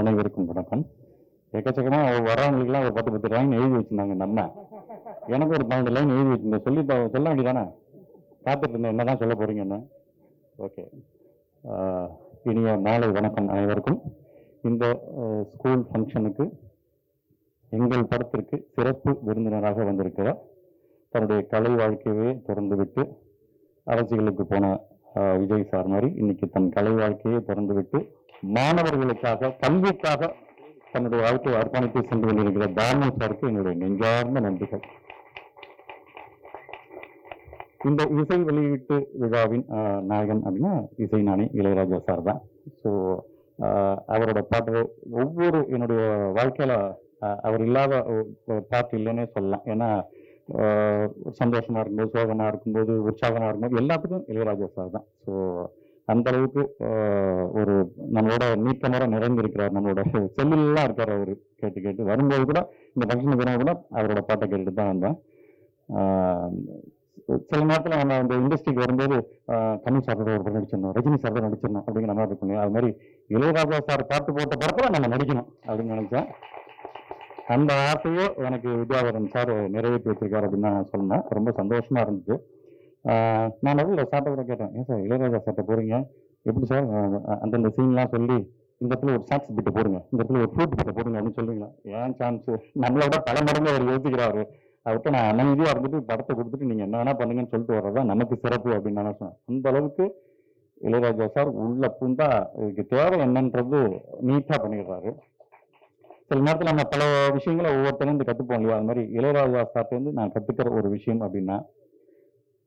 அனைவருக்கும் வணக்கம். எக்கச்சக்கமா வரவங்களுக்குலாம் ஒரு பத்து பத்து லைன் எழுதி வச்சிருந்தாங்க நம்ம எனக்கு ஒரு பன்னெண்டு லைன் எழுதி வச்சிருந்தேன் சொல்லி சொல்ல வேண்டியதானே? காத்துட்டு இருந்தேன். என்னதான் சொல்ல போறீங்கன்னு ஓகே இனிய மாலை வணக்கம் அனைவருக்கும். இந்த ஸ்கூல் ஃபங்க்ஷனுக்கு எங்கள் படத்திற்கு சிறப்பு விருந்தினராக வந்திருக்கிறார். தன்னுடைய கலை வாழ்க்கையை திறந்து விட்டு அரசியலுக்கு போன விஜய் சார் மாதிரி இன்னைக்கு தன் கலை வாழ்க்கையை திறந்துவிட்டு மாணவர்களுக்காக கல்விக்காக தன்னுடைய வாழ்க்கையை அர்ப்பணித்து சென்று கொண்டிருக்கிற தாமு சாருக்கு என்னுடைய நெஞ்சார்ந்த நன்றிகள். இந்த இசை வெளியீட்டு விழாவின் நாயகன் அப்படின்னா இசை நாணி இளையராஜா சார் தான். ஸோ அவரோட பாட்டு ஒவ்வொரு என்னுடைய வாழ்க்கையில் அவர் இல்லாத பாட்டு இல்லைன்னே சொல்லலாம். ஏன்னா சந்தோஷமாக இருக்கும்போது சோகமாக இருக்கும்போது உற்சாகமாக இருக்கும்போது எல்லாத்துக்கும் இளையராஜா சார் தான். ஸோ அந்த அளவுக்கு ஒரு நம்மளோட நீக்கமர நிறைந்திருக்கிறார் நம்மளோட செல்லுலாம் இருக்கார் அவர் கேட்டு கேட்டு. வரும்போது கூட இந்த ஃபங்க்ஷனுக்கு வரும்போது கூட அவரோட பாட்டை கேட்டுட்டு தான் வந்தேன். சில நேரத்தில் நம்ம அந்த இண்டஸ்ட்ரிக்கு வரும்போது ஆஹ் கமல் சார் ஒரு படம் நடிச்சிடணும் ரஜினி சாரோட நடிச்சிடணும் அப்படிங்கிற மாதிரி இருக்கணும் அது மாதிரி இளையராஜா சார் பாட்டு போட்ட படத்தில் நம்ம நடிக்கணும் அப்படின்னு நினச்சேன். அந்த ஆசையோ எனக்கு வித்யாவரன் சார் நிறைவேற்றி வச்சிருக்காரு அப்படின்னு நான் சொன்னேன். ரொம்ப சந்தோஷமா இருந்துச்சு. நான் நடுவில் சார்ட்ட கூட கேட்டேன். ஏன் சார் இளையராஜா சார்ட்ட போறீங்க எப்படி சார் அந்தந்த சீன்லாம் சொல்லி இந்த இடத்துல ஒரு சாக்ஸ் பிட்டு போடுங்க. இந்த இடத்துல ஒரு ஃப்ரூட் பிட்டை போடுங்க அப்படின்னு சொல்லுவீங்களா ஏன் சான்ஸ் நம்மளோட பல மடங்கு அவர் யோசிக்கிறாரு. அவர்கிட்ட நான் அமைதியாக இருந்துட்டு படத்தை கொடுத்துட்டு நீங்கள் என்ன வேணா பண்ணுங்கன்னு சொல்லிட்டு வர்றதா நமக்கு சிறப்பு அப்படின்னு நான் சொன்னேன். அந்த அளவுக்கு இளையராஜா சார் உள்ள பூந்தா இதுக்கு தேவை என்னன்றது நீட்டாக பண்ணிடுறாரு. சில நேரத்தில் நம்ம பல விஷயங்களை ஒவ்வொருத்தரும் கற்றுப்போம் இல்லையா? அது மாதிரி இளையராஜா சார்ட்ட வந்து நான் கற்றுக்கிற ஒரு விஷயம் அப்படின்னா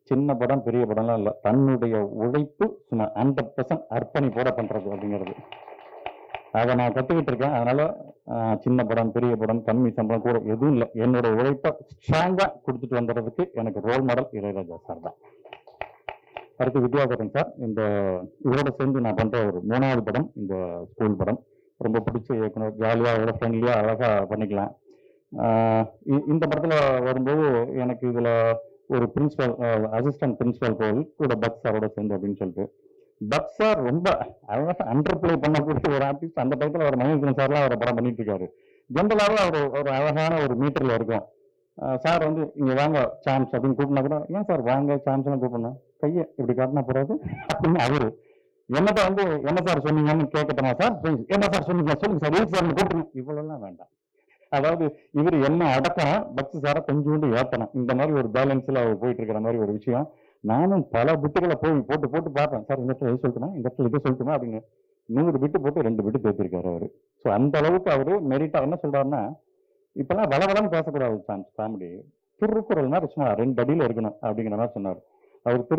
சின்ன படம் பெரிய படம்லாம் இல்லை. தன்னுடைய உழைப்பு சும்மா ஹண்ட்ரட் பர்சன்ட் அர்ப்பணிப்போட பண்றது அப்படிங்கிறது. அதை நான் கற்றுக்கிட்டு இருக்கேன். அதனால சின்ன படம் பெரிய படம் கம்மி சம்பளம் கூட எதுவும் இல்லை. என்னோட உழைப்பை ஸ்ட்ராங்காக கொடுத்துட்டு வந்துடுறதுக்கு எனக்கு ரோல் மாடல் இளையராஜா சார் தான். அடுத்து வித்யாகரன் சார் இந்த இவரோட சேர்ந்து நான் பண்ணுற ஒரு மூணாவது படம் இந்த ஸ்கூல் படம். ரொம்ப பிடிச்ச இயக்குனர். ஜாலியாக அவ்வளோ ஃப்ரெண்ட்லியாக அழகாக பண்ணிக்கலாம். இ- இந்த படத்தில் வரும்போது எனக்கு இதில் ஒரு பிரின்சிபல் அசிஸ்டன்ட் பிரின்சிபல் கோவில் கூட பக் சாரோட சேர்ந்து அப்படின்னு சொல்லிட்டு பக் சார் ரொம்ப அழகாக அண்டர் பண்ணக்கூடிய ஒரு ஆர்டிஸ்ட் அந்த டயத்துல அவர் மகேந்திரன் சார்லாம் அவரை படம் பண்ணிட்டு இருக்காரு. ஜென்ரலாகவே அவர் ஒரு அழகான ஒரு மீட்டரில் இருக்கும். சார் வந்து இங்கே வாங்க சான்ஸ் அப்படின்னு கூப்பிட்னா கூட ஏன் சார் வாங்க சான்ஸ் கூப்பிடணும். கையை இப்படி காட்டினா போறாது அப்படின்னு அவரு என்னட்ட வந்து என்ன சார் சொன்னீங்கன்னு கேட்கட்டுமா சார் என்ன சார் சொன்னீங்க? சொல்லுங்க சார் எதுக்கு சார் கூப்பிடுங்க. இவ்வளோலாம் வேண்டாம். அதாவது இவர் என்ன அடக்கணும் பக்தி சாரை கொஞ்சோண்டு ஏற்றணும் இந்த மாதிரி ஒரு பேலன்ஸ்ல அவர் போயிட்டு இருக்கிற மாதிரி ஒரு விஷயம். நானும் பல பிட்டுகளை போய் போட்டு போட்டு பார்ப்பேன். சார் இந்த இடத்துல இது சொல்லட்டுமா இந்த இடத்துல இதை சொல்லட்டுமா அப்படின்னு. நூறு பிட்டு போட்டு ரெண்டு பிட்டு பேத்திருக்காரு அவர். ஸோ அந்த அளவுக்கு அவரு மெரிட்டாக என்ன சொல்றாருன்னா இப்பெல்லாம் வளவளன்னு பேசக்கூடாது சான்ஸ் காமெடி திருக்குறள்னா சும்மா ரெண்டு அடியில இருக்கணும் அப்படிங்கிற மாதிரி சொன்னார். அவர் திரு